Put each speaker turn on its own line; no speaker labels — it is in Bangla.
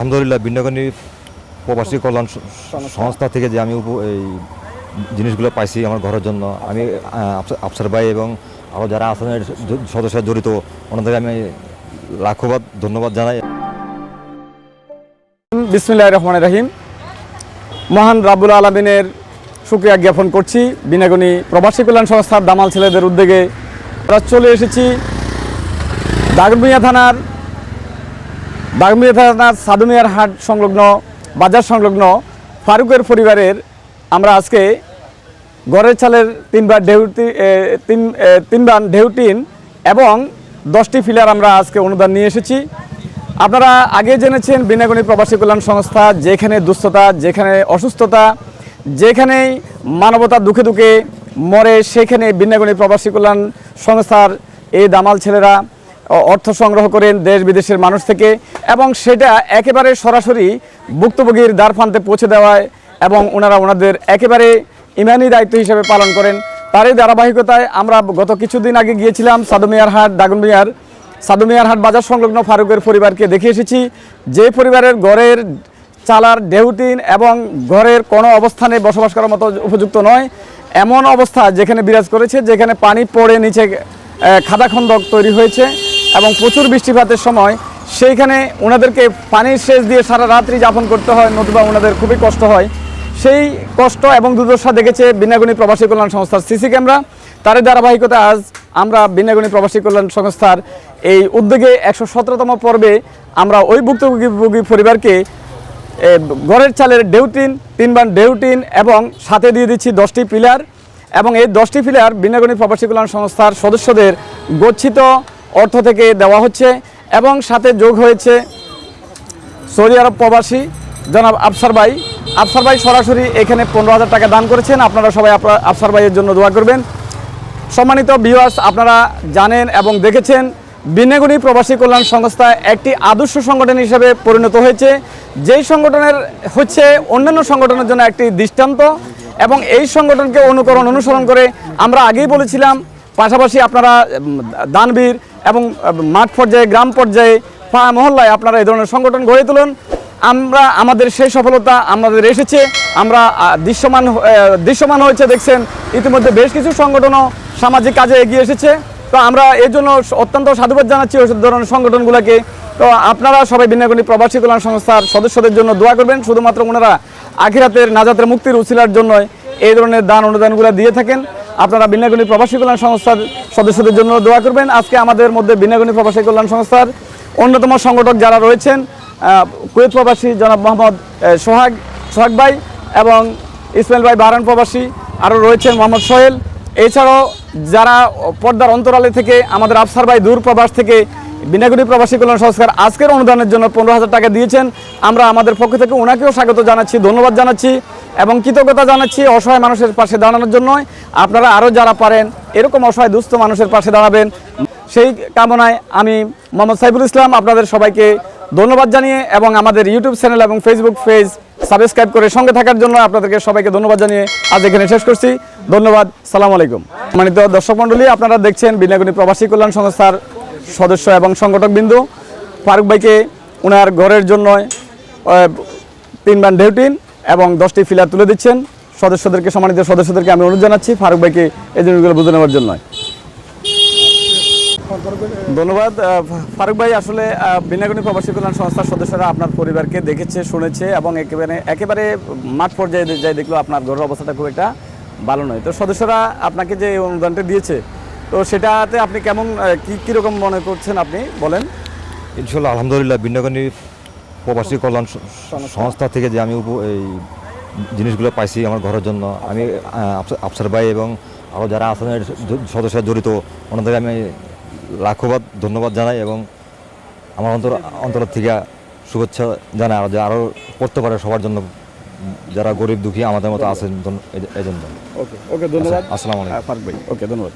আলহামদুলিল্লাহ বিন্যাগণী প্রবাসী কল্যাণ সংস্থা। থেকে যে আমি উপ- এই জিনিসগুলো পাইছি আমার ঘরের জন্য আমি আফসার- ভাই এবং আরও যারা আছেন সদস্য জড়িত ওনাদের আমি লাখোবাদ ধন্যবাদ জানাই।
বিসমিল্লাহ রহমান রাহিম। মহান রাবুল আলমিনের শুক্রিয়া জ্ঞাপন করছি। বিনাগণী প্রবাসী কল্যাণ সংস্থার দামাল ছেলেদের উদ্যোগে আমরা চলে এসেছি। দাগনভূঞা থানার দাগনভূঞা থানার সাদুমিয়ার হাট সংলগ্ন, বাজার সংলগ্ন ফারুকের পরিবারের আমরা আজকে গড়ের চালের তিনবার ঢেউটি তিন তিনবার ঢেউটিন এবং দশটি ফিলার আমরা আজকে অনুদান নিয়ে এসেছি। আপনারা আগে জেনেছেন বিনাগণী প্রবাসী কল্যাণ সংস্থা, যেখানে দুস্থতা, যেখানে অসুস্থতা, যেখানেই মানবতা দুঃখে দুঃখে মরে, সেখানে বিনাগণী প্রবাসী কল্যাণ সংস্থার এই দামাল ছেলেরা অর্থ সংগ্রহ করেন দেশ বিদেশের মানুষ থেকে এবং সেটা একেবারে সরাসরি ভুক্তভোগীর দ্বার প্রান্তে পৌঁছে দেওয়ায় এবং ওনারা ওনাদের একেবারে ইমানি দায়িত্ব হিসেবে পালন করেন। তারই ধারাবাহিকতায় আমরা গত কিছুদিন আগে গিয়েছিলাম সাদুমিয়ার হাট দাগনমিয়ার সাদুমিয়ার হাট বাজার সংলগ্ন ফারুকের পরিবারকে দেখে এসেছি। যে পরিবারের ঘরের চালার ডেউটিন এবং ঘরের কোনো অবস্থানে বসবাস করার মতো উপযুক্ত নয়, এমন অবস্থা যেখানে বিরাজ করেছে, যেখানে পানি পড়ে নিচে খাদাখন্দক তৈরি হয়েছে। এবং প্রচুর বৃষ্টিপাতের সময় সেইখানে ওনাদেরকে পানির সেচ দিয়ে সারা রাত্রি যাপন করতে হয়, নতুবা ওনাদের খুবই কষ্ট হয়। সেই কষ্ট এবং দুর্দশা দেখেছে বিনাগুণী প্রবাসী কল্যাণ সংস্থার সিসি ক্যামেরা। তারই ধারাবাহিকতা আজ আমরা বিনাগুণী প্রবাসী কল্যাণ সংস্থার এই উদ্যোগে একশো সতেরোতম পর্বে আমরা ওই ভুক্তভোগী পরিবারকে ঘরের চালের ডেউটিন তিনবার ডেউটিন এবং সাথে দিয়ে দিচ্ছি দশটি পিলার। এবং এই দশটি পিলার বিনাগণী প্রবাসী কল্যাণ সংস্থার সদস্যদের গচ্ছিত অর্থ থেকে দেওয়া হচ্ছে এবং সাথে যোগ হয়েছে সৌদি আরব প্রবাসী জনাব আফসার ভাই। আফসার ভাই সরাসরি এখানে পনেরো হাজার টাকা দান করেছেন। আপনারা সবাই আফসার ভাইয়ের জন্য দোয়া করবেন। সম্মানিত ভিউয়ার্স আপনারা জানেন এবং দেখেছেন, বিনেগুনি প্রবাসী কল্যাণ সংস্থা একটি আদর্শ সংগঠন হিসেবে পরিণত হয়েছে। যেই সংগঠনের হচ্ছে অন্যান্য সংগঠনের জন্য একটি দৃষ্টান্ত এবং এই সংগঠনকে অনুকরণ, অনুসরণ করে আমরা আগেই বলেছিলাম পাশাপাশি আপনারা দানবীর এবং মাঠ পর্যায়ে, গ্রাম পর্যায়ে, পাড়া মহল্লায় আপনারা এই ধরনের সংগঠন গড়ে তুলুন। আমরা, আমাদের সেই সফলতা আমাদের এসেছে। আমরা দৃশ্যমান দৃশ্যমান হয়েছে, দেখছেন। ইতিমধ্যে বেশ কিছু সংগঠনও সামাজিক কাজে এগিয়ে এসেছে। তো আমরা এর জন্য অত্যন্ত সাধুবাদ জানাচ্ছি ওই ধরনের সংগঠনগুলোকে। তো আপনারা সবাই বিনাগুনি প্রবাসী কল্যাণ সংস্থার সদস্যদের জন্য দোয়া করবেন। শুধুমাত্র ওনারা আখিরাতের নাজাতের মুক্তির উছিলার জন্য এই ধরনের দান অনুদানগুলো দিয়ে থাকেন। আপনারা বিনাগুনি প্রবাসী কল্যাণ সংস্থার সদস্যদের জন্য দোয়া করবেন। আজকে আমাদের মধ্যে বিনাগুনি প্রবাসী কল্যাণ সংস্থার অন্যতম সংগঠক যারা রয়েছেন কুয়েত প্রবাসী জনাব মোহাম্মদ সোহাগ সোহাগ ভাই এবং ইসমাইল ভাই বাহারান প্রবাসী আরও রয়েছেন মোহাম্মদ সোহেল। এছাড়াও যারা পর্দার অন্তরালে থেকে আমাদের আফসার ভাই দূর প্রবাস থেকে বিনাগুড়ি প্রবাসী কল্যাণ সংস্কার আজকের অনুদানের জন্য পনেরো হাজার টাকা দিয়েছেন। আমরা আমাদের পক্ষ থেকে ওনাকেও স্বাগত জানাচ্ছি, ধন্যবাদ জানাচ্ছি এবং কৃতজ্ঞতা জানাচ্ছি অসহায় মানুষের পাশে দাঁড়ানোর জন্য আপনারা আরও যারা পারেন, এরকম অসহায় দুস্থ মানুষের পাশে দাঁড়াবেন। সেই কামনায় আমি মোহাম্মদ সাইফুল ইসলাম আপনাদের সবাইকে ধন্যবাদ জানিয়ে এবং আমাদের ইউটিউব চ্যানেল এবং ফেসবুক পেজ সাবস্ক্রাইব করে সঙ্গে থাকার জন্য আপনাদেরকে সবাইকে ধন্যবাদ জানিয়ে আজ এখানে শেষ করছি। ধন্যবাদ, সালাম আলাইকুম। মানিত দর্শক মণ্ডলী, আপনারা দেখছেন বিনাগুনি প্রবাসী কল্যাণ সংস্থার সদস্য এবং সংগঠক বিন্দু ফারুক ভাইকে ওনার ঘরের জন্য তিনবার ডেউটিন এবং দশটি ফিলার তুলে দিচ্ছেন। সদস্যদেরকে, সম্মানিত সদস্যদেরকে আমি অনুরোধ জানাচ্ছি ফারুক ভাইকে এই জিনিসগুলো বুঝে নেওয়ার জন্য। ধন্যবাদ। ফারুক ভাই, আসলে বিনাগুনি প্রবাসী কল্যাণ সংস্থার সদস্যরা আপনার পরিবারকে দেখেছে, শুনেছে এবং একেবারে একেবারে মাঠ পর্যায়ে যাই দেখল আপনার ঘরের অবস্থাটা খুব একটা ভালো নয়। তো সদস্যরা আপনাকে যে অনুদানটা দিয়েছে তো সেটাতে আপনি কেমন কি কীরকম মনে করছেন আপনি? বলেন।
ইনশাল্লাহ আলহামদুলিল্লাহ বিন্যাগণী প্রবাসী কল্যাণ সংস্থা থেকে যে আমি এই জিনিসগুলো পাইছি আমার ঘরের জন্য আমি আফসার- ভাই এবং আরও যারা আছেন এর সদস্য জড়িত ওনাদের আমি লাখোবাদ ধন্যবাদ জানাই এবং আমার অন্তর অন্তর থেকে শুভেচ্ছা জানাই। আর যা আরও করতে পারে সবার জন্য যারা গরিব দুঃখী আমাদের মতো আছেন ধন্য- এই- এই জন্য
ওকে ওকে ধন্যবাদ।
আসসালামু আলাইকুম।
ভাই ওকে ধন্যবাদ।